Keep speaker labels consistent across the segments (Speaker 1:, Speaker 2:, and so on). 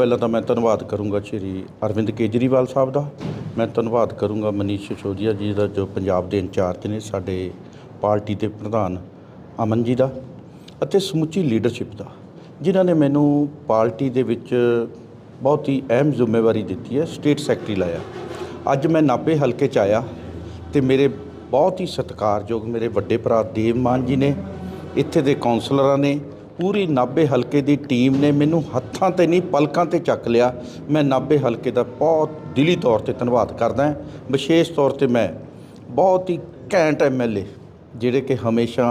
Speaker 1: ਪਹਿਲਾਂ ਤਾਂ ਮੈਂ ਧੰਨਵਾਦ ਕਰੂੰਗਾ ਸ਼੍ਰੀ ਅਰਵਿੰਦ ਕੇਜਰੀਵਾਲ ਸਾਹਿਬ ਦਾ। ਮੈਂ ਧੰਨਵਾਦ ਕਰੂੰਗਾ ਮਨੀਸ਼ ਸਿਸੋਦੀਆ ਜੀ ਦਾ, ਜੋ ਪੰਜਾਬ ਦੇ ਇੰਚਾਰਜ ਨੇ ਸਾਡੇ ਪਾਰਟੀ ਦੇ ਪ੍ਰਧਾਨ ਅਮਨ ਜੀ ਦਾ ਅਤੇ ਸਮੁੱਚੀ ਲੀਡਰਸ਼ਿਪ ਦਾ, ਜਿਨ੍ਹਾਂ ਨੇ ਮੈਨੂੰ ਪਾਰਟੀ ਦੇ ਵਿੱਚ ਬਹੁਤ ਹੀ ਅਹਿਮ ਜ਼ਿੰਮੇਵਾਰੀ ਦਿੱਤੀ ਹੈ, ਸਟੇਟ ਸੈਕਟਰੀ ਲਾਇਆ। ਅੱਜ ਮੈਂ ਨਾਭੇ ਹਲਕੇ 'ਚ ਆਇਆ ਤੇ ਮੇਰੇ ਬਹੁਤ ਹੀ ਸਤਿਕਾਰਯੋਗ ਮੇਰੇ ਵੱਡੇ ਭਰਾ ਦੇਵ ਮਾਨ ਜੀ ਨੇ, ਇੱਥੇ ਦੇ ਕਾਉਂਸਲਰਾਂ ਨੇ ਪੂਰੀ ਨਾਭੇ ਹਲਕੇ ਦੀ ਟੀਮ ਨੇ ਮੈਨੂੰ ਹੱਥਾਂ ਤੇ ਨਹੀਂ, ਪਲਕਾਂ ਤੇ ਚੱਕ ਲਿਆ। ਮੈਂ ਨਾਭੇ ਹਲਕੇ ਦਾ ਬਹੁਤ ਦਿਲੀ ਤੌਰ ਤੇ ਧੰਨਵਾਦ ਕਰਦਾ ਹਾਂ। ਵਿਸ਼ੇਸ਼ ਤੌਰ ਤੇ ਮੈਂ ਬਹੁਤ ਹੀ ਘੈਂਟ ਐਮਐਲਏ ਜਿਹੜੇ ਕਿ ਹਮੇਸ਼ਾ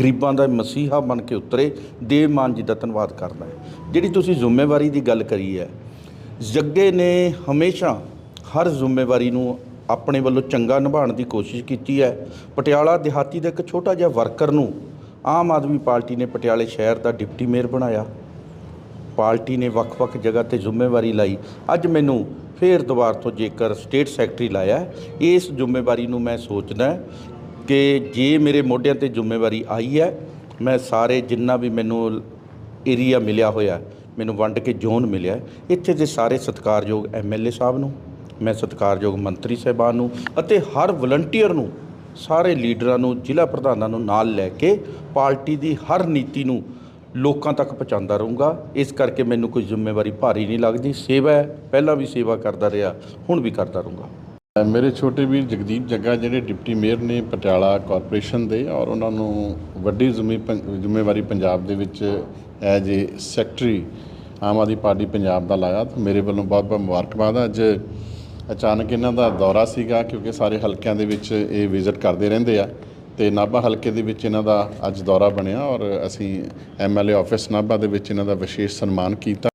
Speaker 1: ਗਰੀਬਾਂ ਦਾ ਮਸੀਹਾ ਬਣ ਕੇ ਉਤਰੇ। ਦੇਵ ਮਾਨ ਜੀ ਦਾ ਧੰਨਵਾਦ ਕਰਦਾ ਹਾਂ। ਜਿਹੜੀ ਤੁਸੀਂ ਜ਼ਿੰਮੇਵਾਰੀ ਦੀ ਗੱਲ ਕਰੀ ਹੈ, ਜੱਗੇ ਨੇ ਹਮੇਸ਼ਾ ਹਰ ਜ਼ਿੰਮੇਵਾਰੀ ਨੂੰ ਆਪਣੇ ਵੱਲੋਂ ਚੰਗਾ ਨਿਭਾਉਣ ਦੀ ਕੋਸ਼ਿਸ਼ ਕੀਤੀ ਹੈ। ਪਟਿਆਲਾ ਦਿਹਾਤੀ ਦਾ ਇੱਕ ਛੋਟਾ ਜਿਹਾ ਵਰਕਰ ਨੂੰ ਆਮ ਆਦਮੀ ਪਾਰਟੀ ਨੇ ਪਟਿਆਲੇ ਸ਼ਹਿਰ ਦਾ ਡਿਪਟੀ ਮੇਅਰ ਬਣਾਇਆ। ਪਾਰਟੀ ਨੇ ਵੱਖ-ਵੱਖ ਜਗ੍ਹਾ ਤੇ ਜ਼ਿੰਮੇਵਾਰੀ ਲਾਈ। ਅੱਜ ਮੈਨੂੰ ਫੇਰ ਦੁਬਾਰ ਤੋਂ ਜੇਕਰ ਸਟੇਟ ਸੈਕਟਰੀ ਲਾਇਆ ਇਸ ਜ਼ਿੰਮੇਵਾਰੀ ਨੂੰ ਮੈਂ ਸੋਚਦਾ ਕਿ ਜੇ ਮੇਰੇ ਮੋਢਿਆਂ ਤੇ ਜ਼ਿੰਮੇਵਾਰੀ ਆਈ ਹੈ, ਮੈਂ ਸਾਰੇ ਜਿੰਨਾ ਵੀ ਮੈਨੂੰ ਏਰੀਆ ਮਿਲਿਆ ਹੋਇਆ ਮੈਨੂੰ ਵੰਡ ਕੇ ਜ਼ੋਨ ਮਿਲਿਆ ਇੱਥੇ ਦੇ ਸਾਰੇ ਸਤਿਕਾਰਯੋਗ ਐਮਐਲਏ ਸਾਹਿਬ ਨੂੰ, ਮੈਂ ਸਤਿਕਾਰਯੋਗ ਮੰਤਰੀ ਸਾਹਿਬਾਨ ਨੂੰ ਅਤੇ ਹਰ ਵਲੰਟੀਅਰ ਨੂੰ ਸਾਰੇ ਲੀਡਰਾਂ ਨੂੰ, ਜ਼ਿਲ੍ਹਾ ਪ੍ਰਧਾਨਾਂ ਨੂੰ ਨਾਲ ਲੈ ਕੇ ਪਾਰਟੀ ਦੀ ਹਰ ਨੀਤੀ ਨੂੰ ਲੋਕਾਂ ਤੱਕ ਪਹੁੰਚਾਉਂਦਾ ਰਹੂੰਗਾ। ਇਸ ਕਰਕੇ ਮੈਨੂੰ ਕੋਈ ਜ਼ਿੰਮੇਵਾਰੀ ਭਾਰੀ ਨਹੀਂ ਲੱਗਦੀ। ਸੇਵਾ ਹੈ, ਪਹਿਲਾਂ ਵੀ ਸੇਵਾ ਕਰਦਾ ਰਿਹਾ, ਹੁਣ ਵੀ ਕਰਦਾ ਰਹੂੰਗਾ।
Speaker 2: ਮੇਰੇ ਛੋਟੇ ਵੀਰ ਜਗਦੀਪ ਜੱਗਾ, ਜਿਹੜੇ ਡਿਪਟੀ ਮੇਅਰ ਨੇ ਪਟਿਆਲਾ ਕਾਰਪੋਰੇਸ਼ਨ ਦੇ, ਔਰ ਉਹਨਾਂ ਨੂੰ ਵੱਡੀ ਜ਼ਿੰਮੇ- ਪੰ- ਜ਼ਿੰਮੇਵਾਰੀ ਪੰਜਾਬ ਦੇ ਵਿੱਚ as a secretary Aam Aadmi party Punjab ਦਾ ਲਾਇਆ। ਤਾਂ ਮੇਰੇ ਵੱਲੋਂ ਬਹੁਤ ਬਹੁਤ ਮੁਬਾਰਕਬਾਦ ਅੱਜ ਅਚਾਨਕ ਇਹਨਾਂ ਦਾ ਦੌਰਾ ਸੀਗਾ ਕਿਉਂਕਿ ਸਾਰੇ ਹਲਕਿਆਂ ਦੇ ਵਿੱਚ ਇਹ ਵਿਜ਼ਿਟ ਕਰਦੇ ਰਹਿੰਦੇ ਆ ਤੇ ਨਾਭਾ ਹਲਕੇ ਦੇ ਵਿੱਚ ਇਹਨਾਂ ਦਾ ਅੱਜ ਦੌਰਾ ਬਣਿਆ ਔਰ ਅਸੀਂ ਐਮਐਲਏ ਆਫਿਸ ਨਾਭਾ ਦੇ ਵਿੱਚ ਇਹਨਾਂ ਦਾ ਵਿਸ਼ੇਸ਼ ਸਨਮਾਨ ਕੀਤਾ।